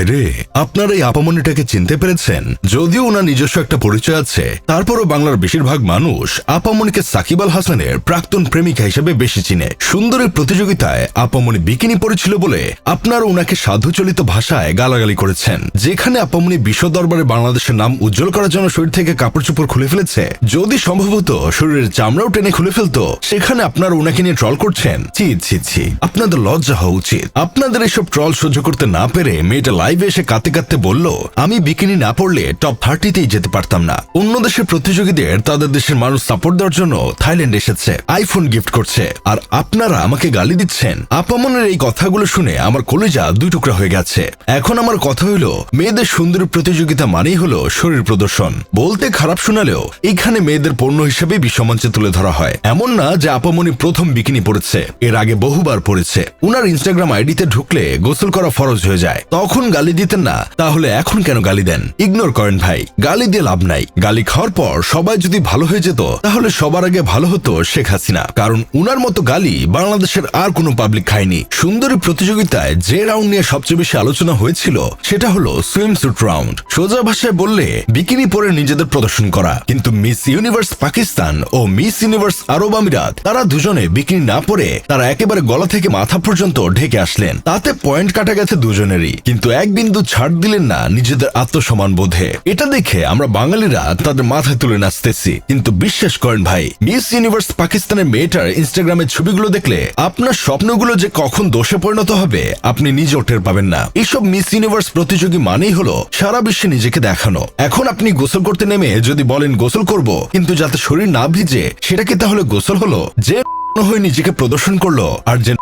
ভাইরে আপনার এই আপামনিটাকে চিনতে পেরেছেন? যদিও ওনার নিজস্ব একটা পরিচয় আছে, তারপরও বাংলার বেশিরভাগ মানুষ আপামনিকে সাকিব আল হাসানের প্রাক্তন প্রেমিকা হিসেবে বেশি চিনে। সুন্দরের প্রতিযোগিতায় আপামনি বিকিনি পড়েছিল বলে আপনারা ওনাকে সাধুচলিত ভাষায় গালাগালি করেছেন, যেখানে আপামনি বিশ্ব দরবারে বাংলাদেশের নাম উজ্জ্বল করার জন্য শরীর থেকে কাপড় চোপড় খুলে ফেলেছে। যদি সম্ভবত শরীরের চামড়াও টেনে খুলে ফেলতো, সেখানে আপনার ওনাকে নিয়ে ট্রল করছেন। ছি ছি ছি, আপনাদের লজ্জা হওয়া উচিত। আপনাদের এসব ট্রল সহ্য করতে না পেরে মেয়েটা লাইভে এসে কাঁদতে কাঁদতে বলল, আমি বিকিনি না পড়লে টপ থার্টিতেই যেতে পারতাম না। অন্য দেশের প্রতিযোগীদের তাদের দেশের মানুষ সাপোর্ট দেওয়ার জন্য থাইল্যান্ড এসেছে আইফোন গিফট করছে। আর আপনারা আমাকে গালি দিচ্ছেন। আপামনের এই কথাগুলো শুনে আমার কলেজা দুই টুকরা হয়ে গেছে। এখন আমার কথা হলো মেয়েদের সুন্দরী প্রতিযোগিতা মানেই হলো শরীর প্রদর্শন। বলতে খারাপ শোনালেও এখানে মেয়েদের পণ্য হিসেবে বিশ্বমঞ্চে তুলে ধরা হয়। এমন না যে আপামনি প্রথম বিকিনি পড়েছে, এর আগে বহুবার পড়েছে। উনার ইনস্টাগ্রাম আইডিতে ঢুকলে গোসল করা ফরজ হয়ে যায়। তখন গালি দিতেন না, তাহলে এখন কেন গালি দেন? ইগনোর করেন ভাই, গালি দিয়ে লাভ নাই। গালি খাওয়ার পর সবাই যদি ভালো হয়ে যেত, তাহলে সবার আগে ভালো হতো শেখ হাসিনা। কারণ উনার মতো গালি বাংলাদেশের আর কোনো পাবলিক খায়নি। সুন্দরী প্রতিযোগিতায় যে রাউন্ড নিয়ে সবচেয়ে বেশি আলোচনা হয়েছিল, সেটা হলো সুইম সুট রাউন্ড সোজা ভাষায় বললে, বিকিনি পরে নিজেদের প্রদর্শন করা। কিন্তু মিস ইউনিভার্স পাকিস্তান ও মিস ইউনিভার্স আরব আমিরাত, তারা দুজনে বিকিনি না পরে তারা একেবারে গলা থেকে মাথা পর্যন্ত ঢেকে আসলেন। তাতে পয়েন্ট কাটা গেছে দুজনেরই। কিন্তু এক বিন্দু ছাড় দিলেন না নিজেদের আত্মসম্মান বোধে। এটা দেখে আমরা বাঙালিরা তাদের মাথায় তুলে নাচতেছি। কিন্তু বিশ্বাস করেন ভাই, মিস ইউনিভার্স পাকিস্তানের মেয়েটার ইনস্টাগ্রামের ছবিগুলো দেখলে আপনার স্বপ্নগুলো যে কখন দোষে পরিণত হবে, আপনি নিজেও টের পাবেন না। এসব মিস ইউনিভার্স প্রতিযোগী মানেই হলো সারা বিশ্বে নিজেকে দেখানো। এখন আপনি গোসল করতে নেমে যদি বলেন গোসল করব, কিন্তু যাতে শরীর না ভিজে, সেটা কি তাহলে গোসল হলো? যে হয়ে নিজেকে প্রদর্শন করল, আর যে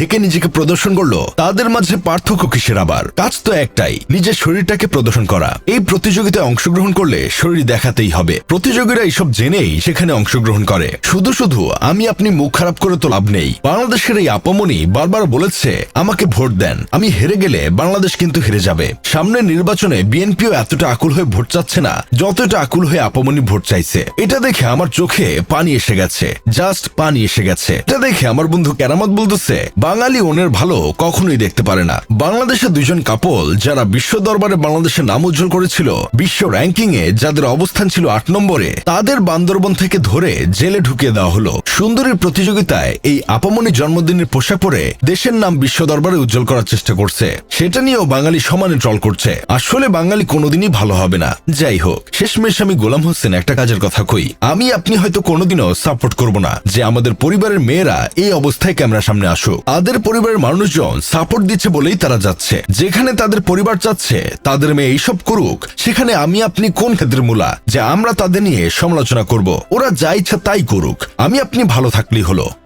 ঢেকে নিজেকে প্রদর্শন করল, তাদের মাঝে পার্থক্য কিসের আবার? কাজ তো একটাই, নিজের শরীরটাকে প্রদর্শন করা। এই প্রতিযোগিতায় অংশগ্রহণ করলে শরীর দেখাতেই হবে। প্রতিযোগীরা এইসব জেনেই সেখানে অংশগ্রহণ করে। শুধু শুধু, আমি আপনি মুখ খারাপ করে তো লাভ নেই। বাংলাদেশের এই আপমনি বারবার বলেছে, আমাকে ভোট দেন। আমি হেরে গেলে বাংলাদেশ কিন্তু হেরে যাবে। সামনের নির্বাচনে বিএনপিও এতটা আকুল হয়ে ভোট চাচ্ছে না, যতটা আকুল হয়ে আপমনি ভোট চাইছে। এটা দেখে আমার চোখে পানি এসে গেছে। জাস্ট পানি এসে গেছে। এটা দেখে আমার বন্ধু কেরামত বলতেছে বাঙালি ওনের ভালো কখনোই দেখতে পারে না। বাংলাদেশের দুইজন কাপল যারা বিশ্ব দরবারে বাংলাদেশের নাম উজ্জ্বল করেছিল, বিশ্ব র্যাঙ্কিং এ যাদের অবস্থান ছিল আট নম্বরে, তাদের বান্দরবন থেকে ধরে জেলে ঢুকিয়ে দেওয়া হলো। সুন্দরীর প্রতিযোগিতায় এই আপামনি জন্মদিনের পোশাক পরে দেশের নাম বিশ্ব দরবারে উজ্জ্বল করার চেষ্টা করছে। সেটা নিয়েও বাঙালি সমানে ট্রল করছে। আসলে বাঙালি কোনোদিনই ভালো হবে না। যাই হোক, শেষমেশ আমি গোলাম হোসেন একটা কাজের কথা কই। আমি আপনি হয়তো কোনোদিনও সাপোর্ট করব না যে আমাদের পরিবারের মেয়েরা এই অবস্থায় ক্যামেরা সামনে আসুক। তাদের পরিবারের মানুষজন সাপোর্ট দিচ্ছে বলেই তারা যাচ্ছে। যেখানে তাদের পরিবার চাচ্ছে, তাদের মেয়ে এইসব করুক, সেখানে আমি, আপনি কোন ক্ষেত্রে মূলা? যে আমরা তাদের নিয়ে সমালোচনা করব। ওরা যা ইচ্ছা তাই করুক। আমি, আপনি ভালো থাকলেই হলো।